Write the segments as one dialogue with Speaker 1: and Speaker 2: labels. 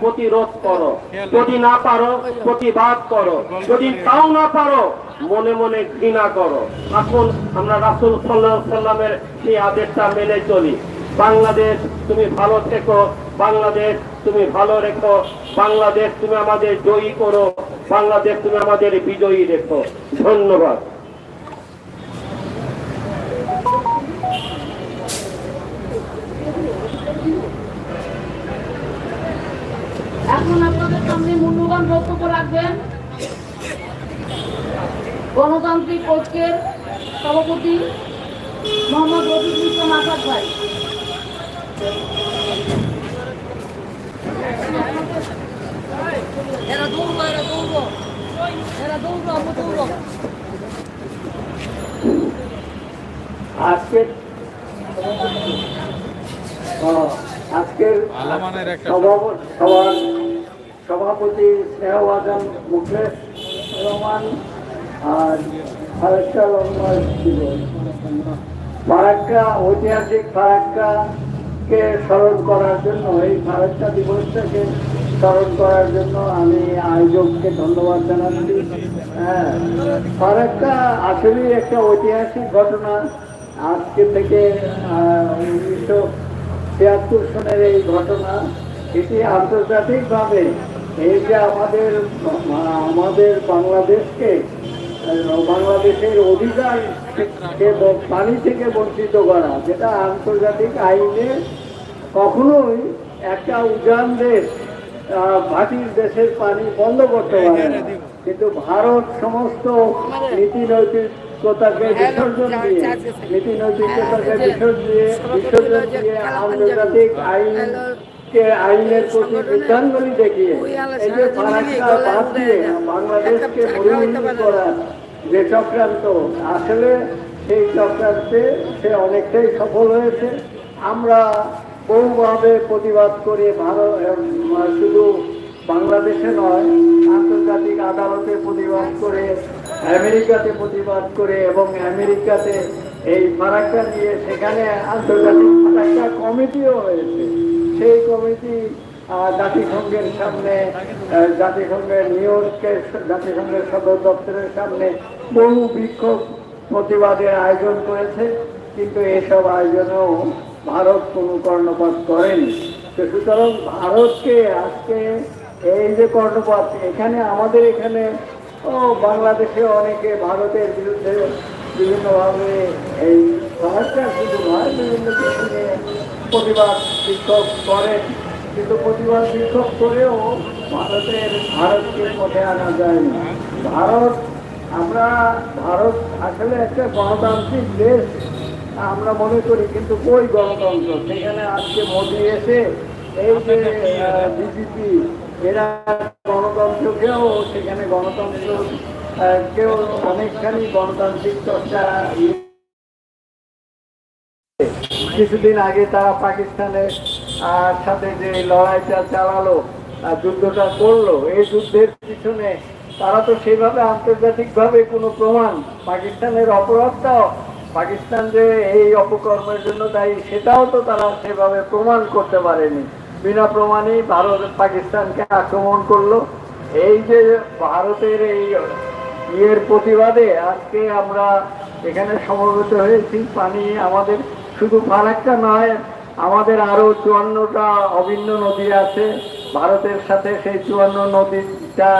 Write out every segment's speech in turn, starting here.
Speaker 1: প্রতিরোধ করো যদি না পারো প্রতিবাদ করো যদি তাও না পারো মনে মনে ঘৃণা করো। এখন আমরা রাসুল সাল্লাহ সাল্লামের সেই আদেশটা মেনে চলি। বাংলাদেশ তুমি ভালো থেকো বাংলাদেশ তুমি ভালো রেখো বাংলাদেশ তুমি আমাদের জয়ী করো বাংলাদেশ তুমি আমাদের বিজয়ী রেখো। ধন্যবাদ।
Speaker 2: এখন আপনাদের সামনে মূল্যবান বক্তব্য রাখবেন। গণতান্ত্রিক ঐক্যের সভাপতি মোহাম্মদ রফিকুল ইসলাম আসাদ ভাই। দৌড়বো
Speaker 1: আজকে আজকের সভা- সভাপতি স্নেহবাদন মুখলেশ রহমান আর ফারাক্কা রহমান ছিল। ফারাক্কা, ঐতিহাসিক ফারাক্কাকে স্মরণ করার জন্য, এই ফারাক্কা দিবসটাকে স্মরণ করার জন্য আমি আয়োজককে ধন্যবাদ জানাচ্ছি। হ্যাঁ ফারাক্কা আসলেই একটা ঐতিহাসিক ঘটনা। আজকে থেকে উনিশশো ছিয়াত্তর সনের এই ঘটনা, এটি আন্তর্জাতিকভাবে এই যে আমাদের আমাদের বাংলাদেশকে বাংলাদেশের অধিকার পানি থেকে বঞ্চিত করা, যেটা আন্তর্জাতিক আইনে কখনোই একটা উজান দেশ ভাটির দেশের পানি বন্ধ করতে পারে কিন্তু ভারত সমস্ত নীতি নৈতিকতাকে বিসর্জন দিয়ে নীতি নৈতিকতাকে বিসর্জন দিয়ে বিসর্জন দিয়ে আন্তর্জাতিক আইন কে আইনের প্রতি বিধানগুলি দেখিয়ে এই যে ফারাক্কা বাদ দিয়ে বাংলাদেশকে মরুভূমি যে চক্রান্ত আসলে সেই চক্রান্তে সে অনেকটাই সফল হয়েছে। আমরা বহুভাবে প্রতিবাদ করে ভারত শুধু বাংলাদেশে নয় আন্তর্জাতিক আদালতে প্রতিবাদ করে আমেরিকাতে প্রতিবাদ করে এবং আমেরিকাতে এই ফারাক্কা নিয়ে সেখানে আন্তর্জাতিক ফারাক্কা কমিটিও হয়েছে। সেই কমিটি জাতিসংঘের সামনে জাতিসংঘের নিউ ইয়র্কের জাতিসংঘের সদর দপ্তরের সামনে বহু বিক্ষোভ প্রতিবাদের আয়োজন করেছে, কিন্তু এসব আয়োজনেও ভারত কোনো কর্ণপাত করেনি। তো সুতরাং ভারতকে আজকে এই যে কর্ণপাত, এখানে আমাদের এখানে, ও বাংলাদেশে অনেকে ভারতের বিরুদ্ধে বিভিন্নভাবে এই সমস্যা শুধু নয় বিভিন্ন কিছু নিয়ে প্রতিবাদ বিক্ষোভ করেন কিন্তু প্রতিবাদ বিক্ষোভ করেও ভারতের ভারতকে পথে আনা যায়নি ভারত আমরা ভারত আসলে একটা গণতান্ত্রিক দেশ আমরা মনে করি কিন্তু কই গণতন্ত্র? সেখানে আজকে মোদী এসে এই যে বিজেপি এরা গণতন্ত্রকেও সেখানে গণতন্ত্র কেউ অনেকখানি গণতান্ত্রিক চর্চা কিছুদিন আগে তারা পাকিস্তানের সাথে যে লড়াইটা চালালো যুদ্ধটা করল, এই যুদ্ধের পিছনে তারা তো সেভাবে আন্তর্জাতিকভাবে কোনো প্রমাণ, পাকিস্তানের অপরাধটাও পাকিস্তান যে এই অপকর্মের জন্য দায়ী, সেটাও তো তারা সেভাবে প্রমাণ করতে পারেনি। বিনা প্রমাণেই ভারত পাকিস্তানকে আক্রমণ করল। এই যে ভারতের এই ইয়ের প্রতিবাদে আজকে আমরা এখানে সমবেত হয়েছি, পানি আমাদের শুধু ফারাক্কা নয়, আমাদের আরও চুয়ান্নটা অভিন্ন নদী আছে। ভারতের সাথে সেই চুয়ান্ন নদীটা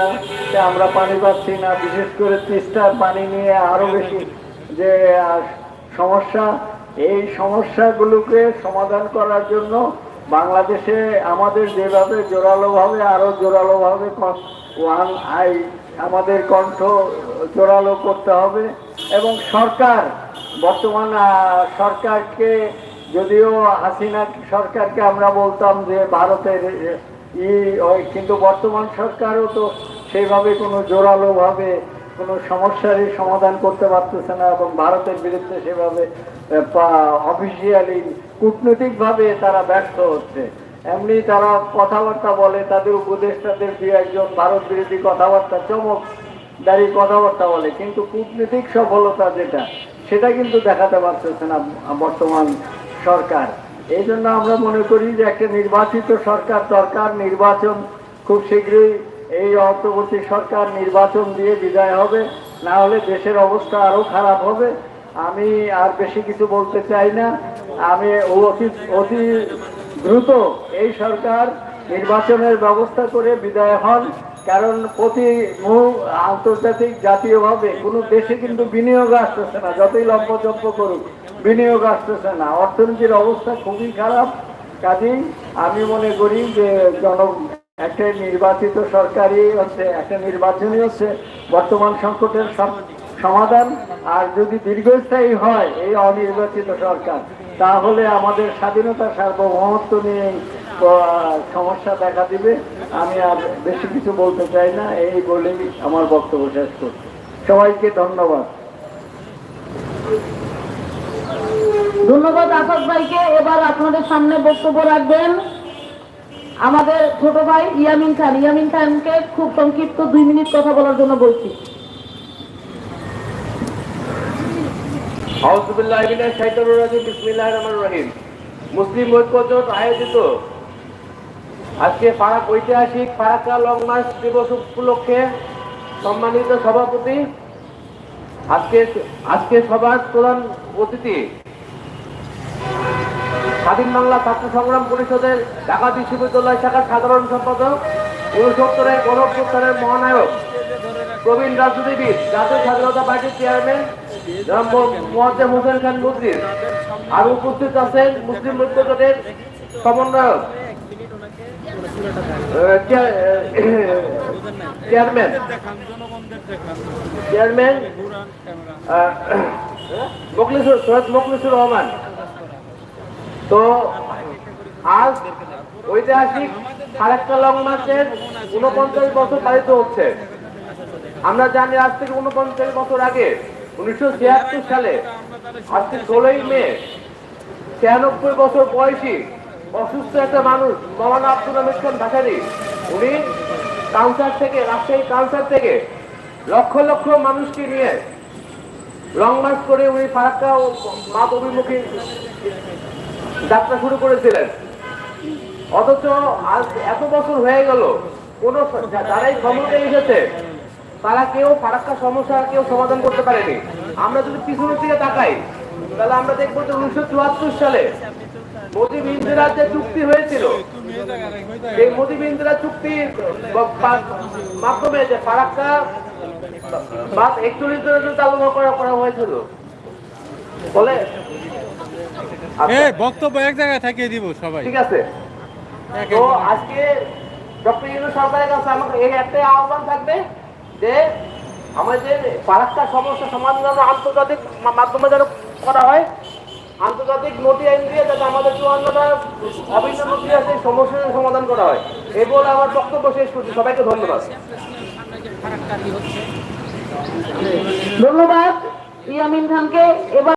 Speaker 1: আমরা পানি পাচ্ছি না। বিশেষ করে তিস্তার পানি নিয়ে আরও বেশি যে সমস্যা। এই সমস্যাগুলোকে সমাধান করার জন্য বাংলাদেশে আমাদের যেভাবে জোরালোভাবে, আরও জোরালোভাবে ওয়ান আই, আমাদের কণ্ঠ জোরালো করতে হবে। এবং সরকার বর্তমান সরকারকে, যদিও হাসিনা সরকারকে আমরা বলতাম যে ভারতের, ই, ওই, কিন্তু বর্তমান সরকারও তো সেইভাবে কোনো জোরালোভাবে কোনো সমস্যারই সমাধান করতে পারতেছে না এবং ভারতের বিরুদ্ধে সেভাবে অফিসিয়ালি কূটনৈতিকভাবে তারা ব্যর্থ হচ্ছে। এমনি তারা কথাবার্তা বলে, তাদের উপদেষ্টাদের দু একজন ভারত বিরোধী কথাবার্তা চমক দাঁড়িয়ে কথাবার্তা বলে, কিন্তু কূটনীতিক সফলতা যেটা সেটা কিন্তু দেখাতে পারতেছে না বর্তমান সরকার। এই জন্য আমরা মনে করি যে একটা নির্বাচিত সরকার দরকার, নির্বাচন খুব শীঘ্রই এই অন্তর্বর্তী সরকার নির্বাচন দিয়ে বিদায় হবে, না হলে দেশের অবস্থা আরও খারাপ হবে। আমি আর বেশি কিছু বলতে চাই না। আমি অতি অতি দ্রুত এই সরকার নির্বাচনের ব্যবস্থা করে বিদায় হন, কারণ প্রতি আন্তর্জাতিক জাতীয়ভাবে কোনো দেশে কিন্তু বিনিয়োগ আসতেছে না, যতই লম্পজম্প করুক, বিনিয়োগ আসতেছে না। অর্থনীতির অবস্থা খুবই খারাপ। কাজেই আমি মনে করি যে জন একটা নির্বাচিত সরকারই হচ্ছে, একটা নির্বাচনই হচ্ছে বর্তমান সংকটের সমাধান। আর যদি দীর্ঘস্থায়ী হয় এই অনির্বাচিত সরকার, তাহলে আমাদের স্বাধীনতা সার্বভৌমত্ব নিয়ে সমস্যা দেখা দিবে। আমি আর বেশি কিছু বলতে চাই না এই বলেই আমার বক্তব্য শেষ করছি। সবাইকে ধন্যবাদ।
Speaker 2: ধন্যবাদ আসাদ ভাইকে। এবার আপনাদের সামনে বক্তব্য রাখবেন আমাদের ছোট ভাই ইয়ামিন খান। ইয়ামিন খানকে খুব সংক্ষিপ্ত দুই মিনিট কথা বলার জন্য বলছি।
Speaker 3: আউযুবিল্লাহি মিনাশ শাইতানির রাজিম। রহিম। মুসলিম ঐক্যজোট আয়োজিত আজকে ফারাক ঐতিহাসিক ফারাক্কা লং মার্চ দিবস উপলক্ষে সম্মানিত সভাপতি আজকে আজকে সভার প্রধান অতিথি স্বাধীন বাংলা ছাত্র সংগ্রাম পরিষদের ঢাকা বিশ্ববিদ্যালয় শাখার সাধারণ সম্পাদক উনসত্তরের গণপ্রস্থানের মহানায়ক প্রবীণ রাজনীতিবিদ জাতীয় স্বাধীনতা পার্টির চেয়ারম্যান মোয়াজ্জেম হোসেন খান মুদ্রির। আর উপস্থিত আছেন মুসলিম ঐক্যজোটের সমন্বয়ক আহ, চেয়ার- আহ, চেয়ারম্যান চেয়ারম্যান মোখলিসুর রহমান তো আজ ঐতিহাসিক ফারাক্কা লং মার্চের উনপঞ্চাশ বছর পালিত হচ্ছে। আমরা জানি আজ থেকে উনপঞ্চাশ বছর আগে উনিশশো ছিয়াত্তর সালে, আজকে ষোলোই মে, ছিয়ানব্বই বছর বয়সী অসুস্থ একটা মানুষ, মৌলানা আব্দুল হামিদ খান ভাসানি। উনি কাউন্সার থেকে, রাজশাহী কাউন্সার থেকে লক্ষ লক্ষ মানুষকে নিয়ে লং মার্চ করে উনি ফারাক্কা ও মাপ অভিমুখী যাত্রা শুরু করেছিলেন। অথচ আজ এত বছর হয়ে গেল, কোন যারাই ক্ষমতা এসেছে, তারা কেউ ফারাক্কা সমস্যা কেউ সমাধান করতে পারেনি। আমরা যদি পিছনের দিকে তাকাই, তাহলে আমরা দেখব যে উনিশশো চুয়াত্তর সালে যে চুক্তি হয়েছিল চুক্তির মাধ্যমে যে ফারাক্কা বাদ একচল্লিশ চালু করা করা হয়েছিল। বলে।
Speaker 4: বক্তব্য এক জায়গায় থাকিয়ে দিব সবাই।
Speaker 3: ঠিক আছে। তো আজকে ডক্টর সরকারের কাছে আমাকে এই একটাই আহ্বান থাকবে যে আমাদের ফারাক্কা সমস্যা সমাধান আন্তর্জাতিক মাধ্যমে যেন করা হয় আন্তর্জাতিক নোটি আইন দিয়ে যাতে আমাদের চুয়ান্নটা অভিন্ন নথি সেই সমস্যার সমাধান করা হয়। এ বলে আমার বক্তব্য শেষ করছি। সবাইকে ধন্যবাদ।
Speaker 2: ধন্যবাদ। ইয়ামিন খানকে এবার